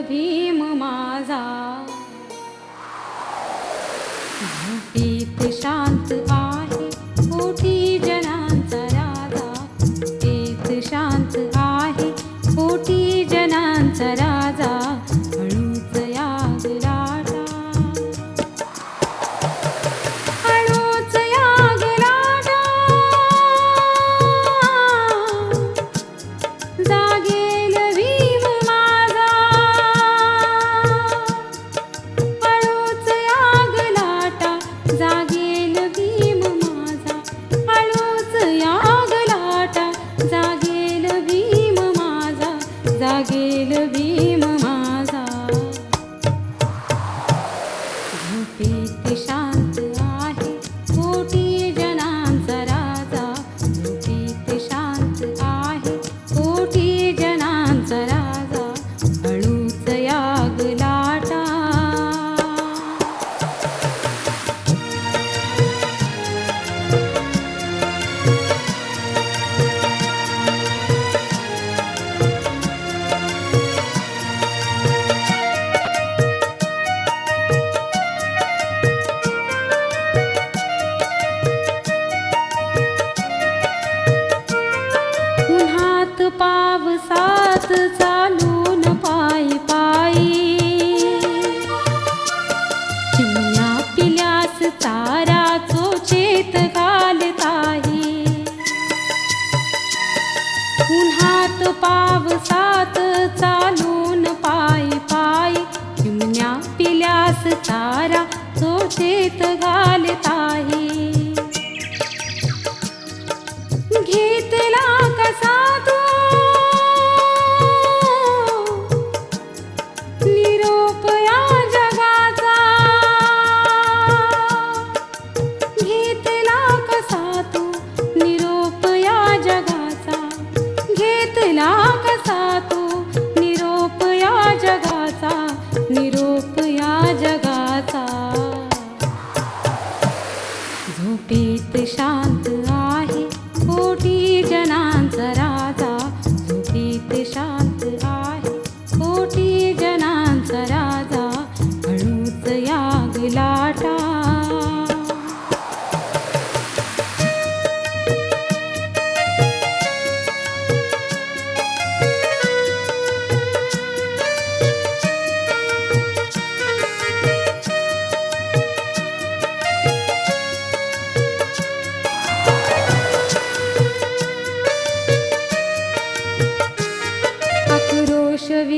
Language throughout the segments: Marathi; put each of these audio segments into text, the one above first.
भीम माझा. भीत शांत आहे कोटी जनांचा राजा भीत शांत आहे कोटी जनांचा राजा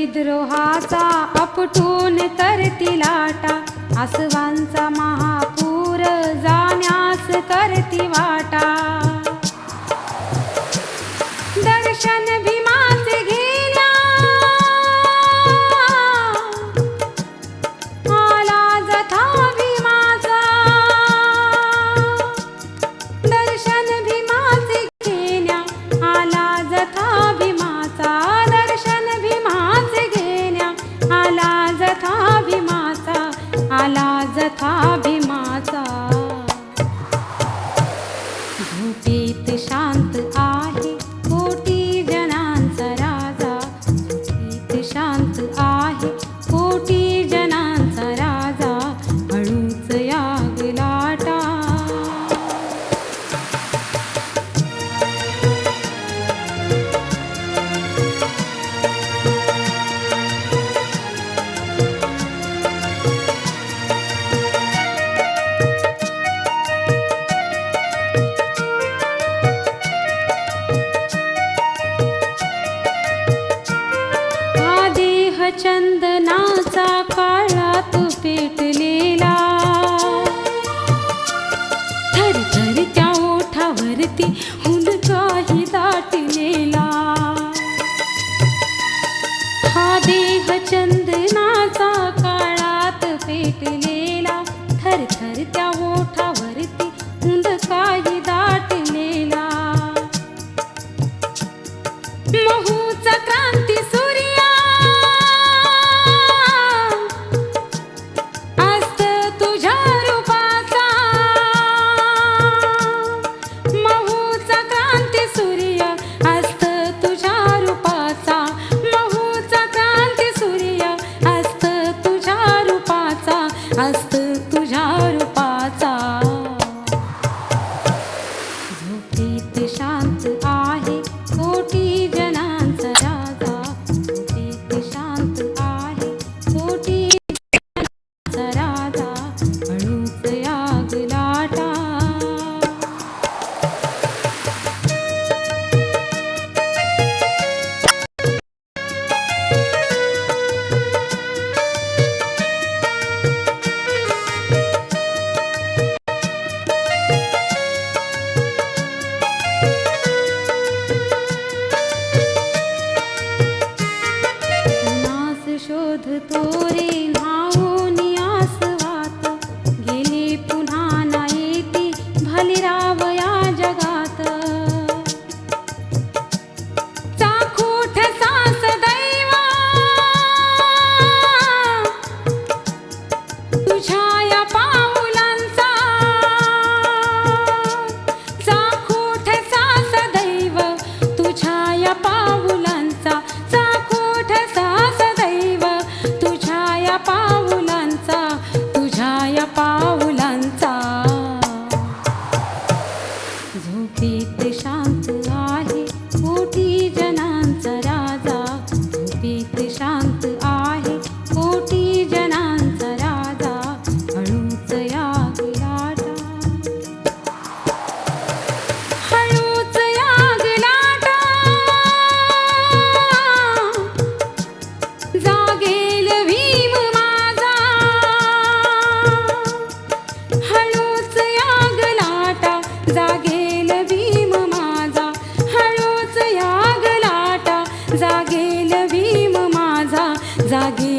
विद्रोहाचा अपटून करती लाटा आसवांचा महापूर जाण्यास करती वाटा दर्शन भी शांत आ चंदनाचा काळा तू पेटलेला Espírito. জাগে